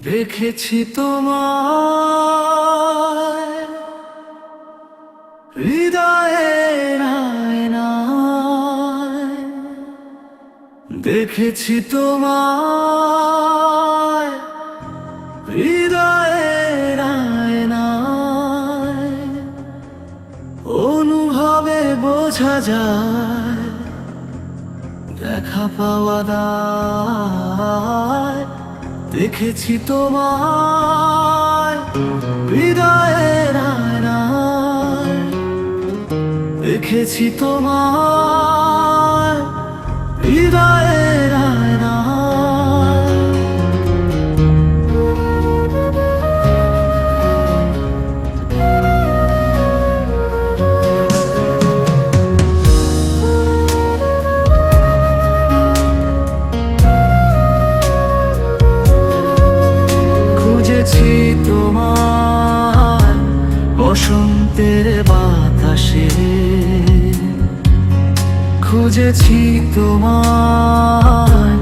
দেখেছি তোমার হৃদয়ের দেখেছি তোমার হৃদয়ের অনুভবে বোঝা যায় দেখা পাওয়া দায় দেখেছি তোমার হৃদয়ের দেখেছি তোমার খুঁজেছি তোমার বসন্তের বাতাসে। খুঁজেছি তোমার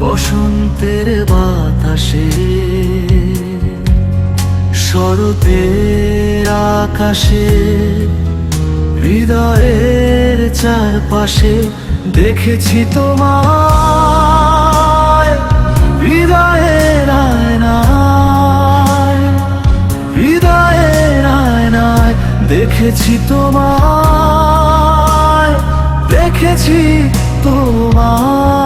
বসন্তের বাতাসে। শরতের আকাশে হৃদয়ের চারপাশে দেখেছি তোমার দেখেছি তোমায় দেখেছি তোমায়।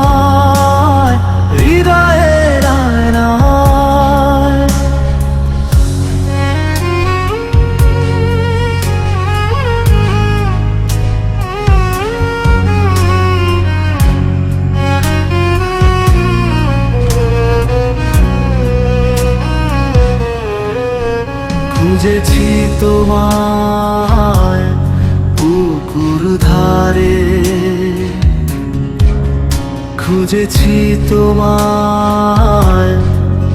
খুঁজেছি তোমায় পুকুর ধারে। খুঁজেছি তোমায়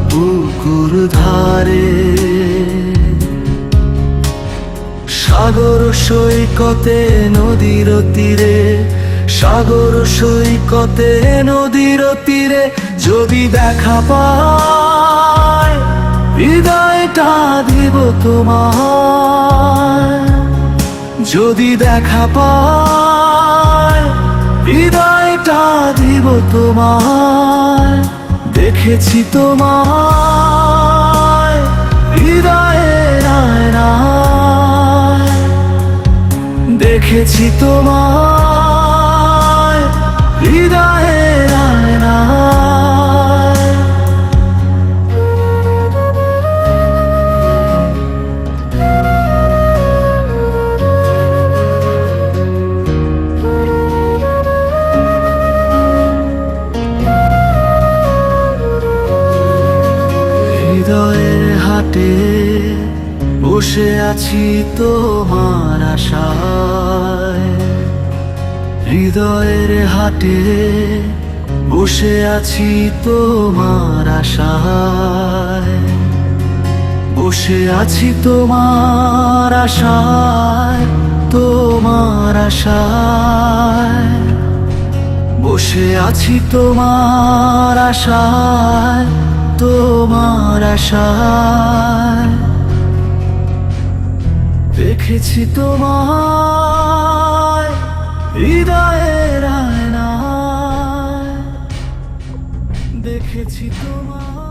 পুকুর ধারে। সাগর সৈকতে, নদীর তীরে। সাগর সৈকতে, নদীর তীরে যদি দেখা পায় হৃদয়টা দিব তোমার যদি দেখা পায় হৃদয়টা দিব তোমার দেখেছি তোমার হৃদয়ের দেখেছি তোমার আছি তোমার আশায়। হৃদয়ের হাটে বসে আছি তোমার আশায়। বসে আছি তোমার আশায় তোমার আশায়। বসে আছি তোমার আশায় তোমার আশায়। দেখেছি তোমার হৃদয়ের দেখেছি তোমার